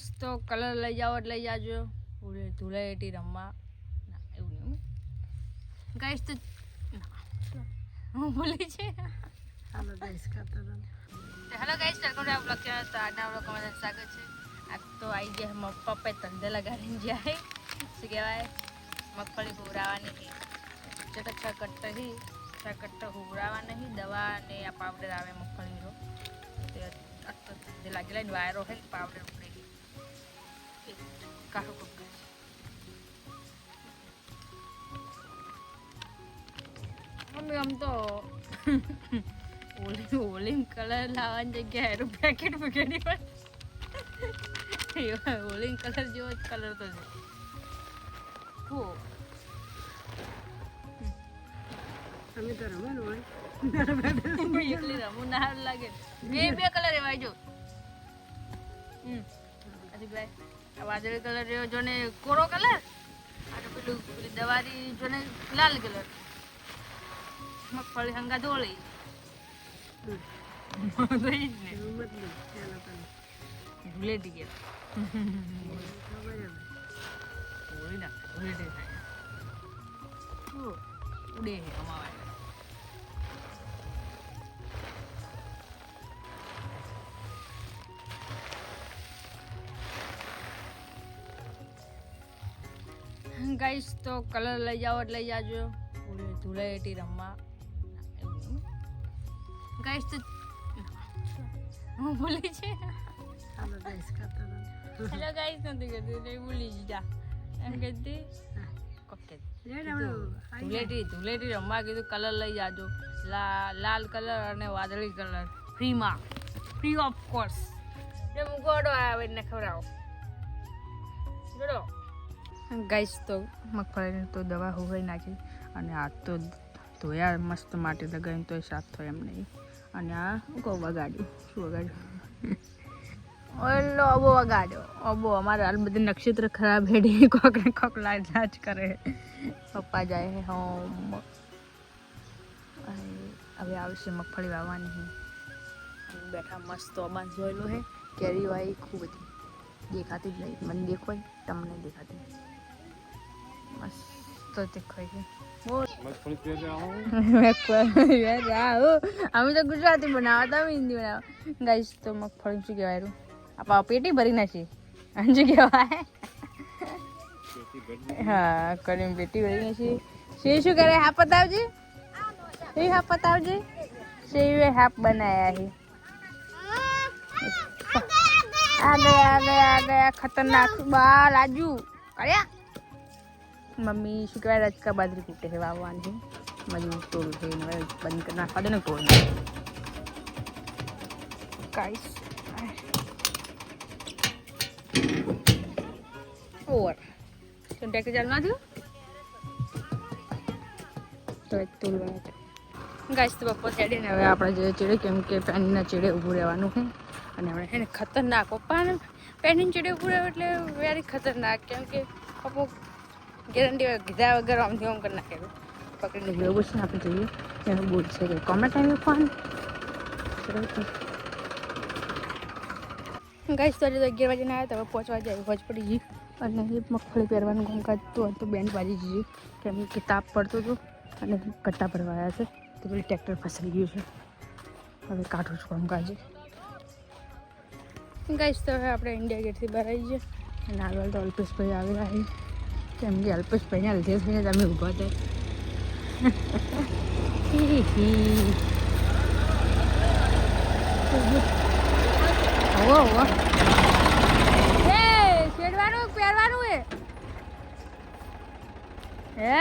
તો કલર લઈ જાઓ એટલે લઈ જાજો. ધૂળે- ધૂળેટી રમવા. ના એવું નહીં ગાઈસ તો. હું ભૂલી છે. હાલો ગાઈસ ખાતા હતા hello guys welcome to blog channel તો આજના બ્લોગમાં સ્વાગત છે. આજ તો આવી ગયા મારા પપ્પાએ ધંધે લગાડીને જાય. શું કહેવાય? મગફળી હુવરાવાની ચટક છકટ હી છકટ હુવરાવા નહીં દવા ને આ પાવડર આવે મગફળીનો. તે તો લાગેલા વાયરો હોય પાવડર. કાઢું કોક મમ્મી આમ તો ઓલી ઓલી કલર લાવવાની જગ્યાએ એનું પેકેટ પકડી પણ ઓલી કલર જેવો જ કલર તો છે હો અમે તો રમવાનું હોય એકલી રમવું ના સારું લાગે બે બે કલર એવા જો હમ હજી ભાઈ વાદળી કલર રહ્યો જો કોરો કલર અને પેલું પેલી દવારી જો ને લાલ કલર મગફળી હંગા ધોળી. ભૂલેટી ઈ ઉડે ને ગાઈસ તો કલર લઈ જાઓ એટલે લઈ જાજો. ધૂળે- ધૂળેટી રમવા. ના, નહીં ગાઈસ તો હું ભૂલી છે? ગાઈસ હેલો ગાઈશ નથી કહેતી એટલે ભૂલી જ એમ કહેતી? ઓકે. ધૂળેટી ધૂળેટી રમવા કીધું કલર લઈ જાજો. લાલ કલર અને વાદળી કલર. ફ્રીમાં. ફ્રી ઓફ કોર્સ જે ગોડો આવે એને ખવડાવો. જોડો. ગાઈસ, તો મગફળીની તો દવા હોઈ નાખી. અને આ તો ધોયા મસ્ત માટે લગાવીને તોય સાફ થયો એમ નહીં. અને આ કહું વગાડ્યું. શું વગાડ્યું? ઓલો અબો વગાડ્યો. અબો, અમારે હાલ બધી નક્ષત્ર ખરાબ હેડી. કોક કોકલા કોક કરે. પપ્પા જાય હે હોમ. હવે આવશે મગફળી વાવવાની બેઠા મસ્ત અબાન જોયેલું હે. કેરી વાય, ખૂબ બધી દેખાતી જ નહીં. મને દેખાય તમને દેખાતી મસ્ત દેખાય છે બોલ અમે તો ગુજરાતી બનાવવા તમે હિન્દી બનાવવા ગાઈસ તો મગફળી શું કહેવાય એનું આપા પેટી ભરી નાખી અને શું કહેવાય હા કરીને પેટી ભરી નાખી શેવ શું કરે હાફ બતાવજે શેવ હાફ બતાવજે શેવે હાફ બનાયા છે આ ગયા આ ગયા આ ગયા ખતરનાક બા લાજુ કર્યા મમ્મી શું કહેવાય રચકા બાજરી કૂટે છે વાવવાની. મજૂર તોડું છે બંધ કરી નાખવા દે ને તોડ ગાઈસ ઓવર. તો ટ્રેક્ટર ચાલુ થયું? તો એક તો બપોર ચડીને હવે આપણે જે ચડે, કેમ કે પેનના ચડે ઊભું રહેવાનું છે. અને આપણે એને ખતરનાક. પપ્પાને પેનની ચડે ઊભું રહેવું એટલે વેરી ખતરનાક, કેમ કે પપ્પો ગેરંટી કીધા વગર આમથી આમ કરી નાખેલું. પકડીને ગયો બસ આપણે જોઈએ એનું બોલશે કે કોમેન્ટ ટાઈમે ફોન ગાઈસ, તો આજે તો અગિયાર વાગે આવ્યા, તો હવે પહોંચવા જાય હોજ પડી ગઈ. અને મગફળી પહેરવાનું કામકાજ તો હતું, બેન બાજી જઈએ કેમ કે તાપ પડતો હતો અને કટ્ટા ભરવા આવ્યા છે, તો પેલું ટ્રેક્ટર ફસાઈ ગયું છે. હવે કાઢું છું કામકાજે ગાઈસ, તો હવે આપણે ઇન્ડિયા ગેટથી બહાર આવી જઈએ અને આગળ તો અલ્પેશભાઈ આવેલા છે. કેમ કે અલ્પેશભાઈને અલ્પેશભાઈને તમે ઊભા થાય ઓવો ઓવો એ પહેરવાનું એ. હે?